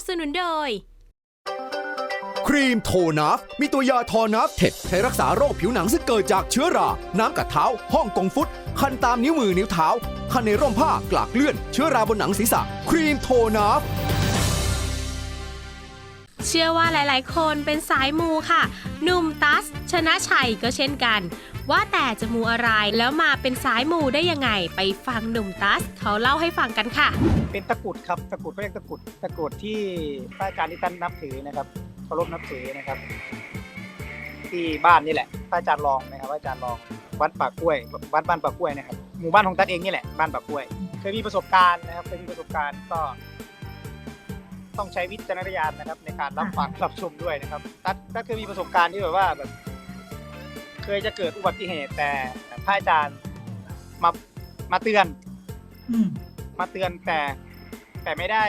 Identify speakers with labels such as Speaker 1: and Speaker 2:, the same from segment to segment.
Speaker 1: บสนุนโดย
Speaker 2: ครีมโทนัฟมีตัวยาทอนัฟเท็ดใช้รักษาโรคผิวหนังซึ่งเกิดจากเชื้อรา น้ำกัดเท้า ห้องกงฟุต คันตามนิ้วมือนิ้วเท้า คันในร่มผ้ากลากเลื่อน เชื้อราบนหนังศีรษะ ครีมโทนัฟ
Speaker 1: เชื่อว่าหลายๆ คนเป็นสายมูค่ะ หนุ่มตัส ชนะชัยก็เช่นกัน ว่าแต่จะมูอะไรแล้วมาเป็นสายมูได้ยังไง ไปฟังหนุ่มตัส เขาเล่าให้ฟังกันค่ะ
Speaker 3: เป็นตะกรุดครับตะกรุดเขาเรียกตะกรุดตะกรุดที่พระอาจารย์ที่ท่านนับถือนะครับเคารพนับถือนะครับ ที่บ้านนี่แหละพระอาจารย์รองนะครับพระอาจารย์รองวัดปากกล้วยวัดบ้านปากกล้วยนะครับหมู่บ้านของตัดเองนี่แหละบ้านปากกล้วย เคยมีประสบการณ์นะครับเคยมีประสบการณ์ก็ ต้องใช้วิจารณญาณนะครับ ในการรับฟังรับชมด้วยนะครับตัดตัดเคยมีประสบการณ์ที่แบบว่าแบบเคยจะเกิดอุบัติเหตุแต่พระอาจารย์มามาเตือน
Speaker 4: อืม
Speaker 3: มาเตือนแต่ แต่ไม่ได้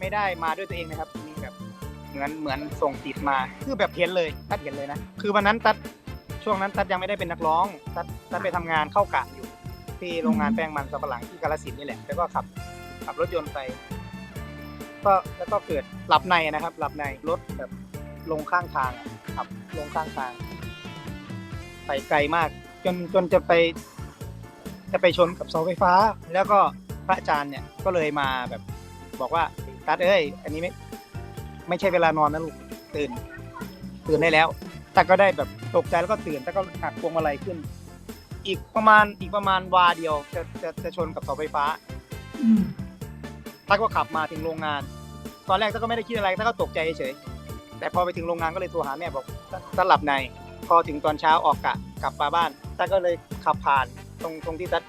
Speaker 3: ไม่ได้มาด้วยตัวเองนะครับมีแบบเหมือนเหมือนส่งจิตมา คือแบบเห็นเลยตัดเห็นเลยนะคือวันนั้นตัดช่วงนั้นตัดยังไม่ได้เป็นนักร้องตัดตัดไปทำงานเข้ากะอยู่ ที่โรงงานแป้งมันสำปะหลังที่กาฬสินธุ์นี่แหละแล้วก็ขับขับรถยนต์ไป ก็แล้วก็เกิดหลับในนะครับ หลับในรถแบบลงข้างทางขับลงข้างทาง ไปไกลมาก จนจนจะไป จะไปชนกับเสาไฟฟ้า แล้วก็พระอาจารย์เนี่ยก็เลยมาแบบบอกว่าตัดเอ้ย อันนี้ไม่ไม่ใช่เวลานอนนะลูกตื่น ตื่นได้แล้ว แต่ก็ได้แบบตกใจแล้วก็ตื่นแต่ก็หักพวงมาลัยขึ้น อีกประมาณอีกประมาณวาเดียวจะจะจะชนกับเสาไฟฟ้า
Speaker 4: อื ม
Speaker 3: ถ้าก็ขับมาถึงโรงงาน ตอนแรกถ้าก็ไม่ได้คิดอะไรถ้าก็ตกใจเฉยๆแต่พอไปถึงโรงงานก็เลยโทรหาแม่บอกถ้าหลับใน พอถึงตอนเช้าออกกะกลับมาบ้านตาก็เลยขับผ่านตรงตรงที่ตัด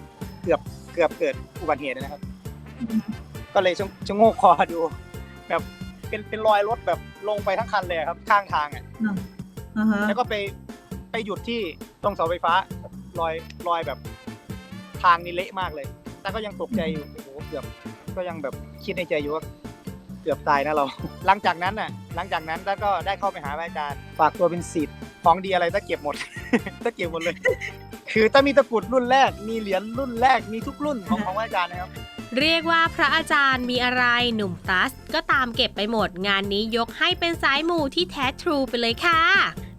Speaker 3: เกือบเกือบเกิดอุบัติเหตุนะครับ ก็เลยชะชะโงกคอดูแบบเป็นเป็นรอยรถแบบลงไปทั้งคันเลยครับข้างทางอะ
Speaker 4: อ่าฮะ
Speaker 3: แล้วก็ไปไปหยุดที่ตรงเสาไฟฟ้ารอยรอยแบบทางนี่เละมากเลย แต่ก็ยังตกใจอยู่โอ้โหเกือบ ก็ยังแบบคิดในใจอยู่ว่าเกือบตายนะเรา หลังจากนั้นน่ะหลังจากนั้นต้าก็ได้เข้าไปหาพระอาจารย์ ฝากตัวเป็นศิษย์ของดีอะไรต้าเก็บหมดต้าเก็บหมดเลย คือต้ามีตะกรุดรุ่นแรก มีเหรียญรุ่นแรกมีทุกรุ่นของของพระอาจารย์นะครับ
Speaker 1: เรียกว่าพระอาจารย์มีอะไรหนุ่มตัส ก็ตามเก็บไปหมดงานนี้ยกให้เป็นสายมูที่แท้ทรูไปเลยค่ะ